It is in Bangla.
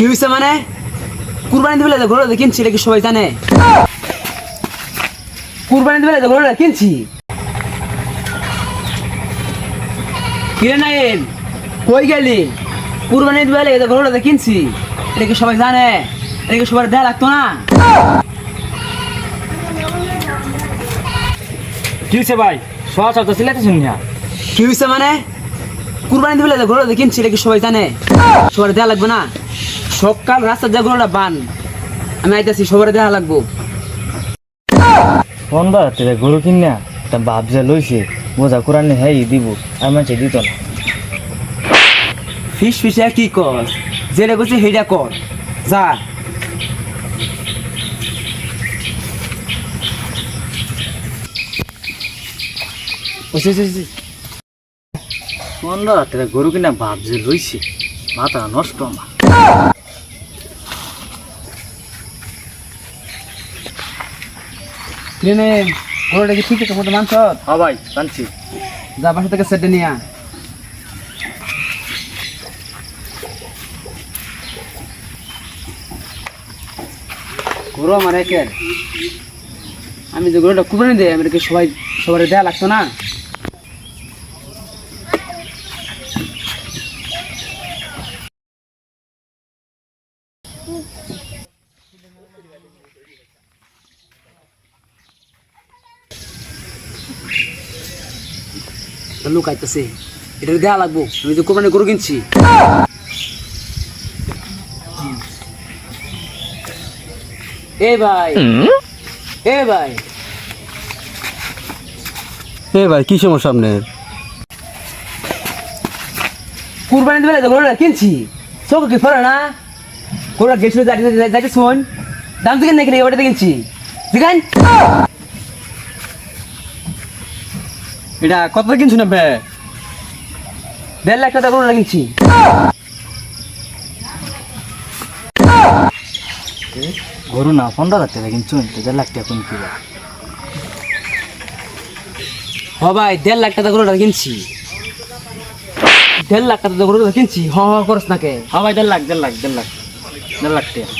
কি হয়েছে মানে? কুরবানি দিবে ঘোড়া কিনছি এটা কি সবাই জানে? কুরবানি দিবে ঘোড়া কিনছি কিরে নাইন কই গেলি? কুরবানি দিবে ঘোড়া কিনছি এটা কি সবাই জানে? এটা কি সবার দেয়া লাগতো না? কি হয়েছে ভাই? সহজ সিলেতে শুনিয়া কি হয়েছে মানে? কুরবানি দিবে ঘোড়া কিনছি এটা কি সবাই জানে? সবার দেয়া লাগবে না? সকাল রাস্তার যা ঘোড়াটা বান। আমি আইতাছি সবার দেয়া লাগবো। বন্ধ তোরা গরু কিনা তা বাপ যে লইছে বোঝা কোরআনে হ্যাঁ দিব আর মানুষে দিত না। ফিস ফিসে কি কর? যেটা করছে সেইটা কর। যা। বন্ধ তোরা গরু কিনা বাপ যে লইছে মাথা নষ্ট আমার। ট্রেনে কি ঠিক আছে? মোটা মানছ হ্যাঁ ভাই জানছি যা বাসা থেকে সেটে নিয়ে। গরু আমার একের। আমি যে গরুটা কুরবানি দেয় আমি কি সবাই সবার দেয়া লাগতো না? লোক আইতেছে। এটা দেয়া লাগবো। আমি তো কোরবানি গরু কিনছি। এ ভাই। এ ভাই। এ ভাই কি সমস্যা আপনার? কুরবানি দেবে গরুটা কিনছি। চোখ কি ফরে না? গরুটা গেছিল, যাইতে শোন দাম থেকে নাকি ওটা কিনছি দেখান। এটা কত কিনছো না বে দেড় লাখ টাকা গরুটা কিনছি। গরু না, পনেরো হাজার টাকা কিনছুন দেড় লাখ টাকা কোন কি হ ভাই, দেড় লাখ টাকা গরুটা কিনছি। দেড় লাখ টাকা গরুটা কিনছি। হ হ, করস নাকে। হ ভাই, দেড় লাখ দেড় লাখ দেড় লাখ। দেড় লাখ টাকা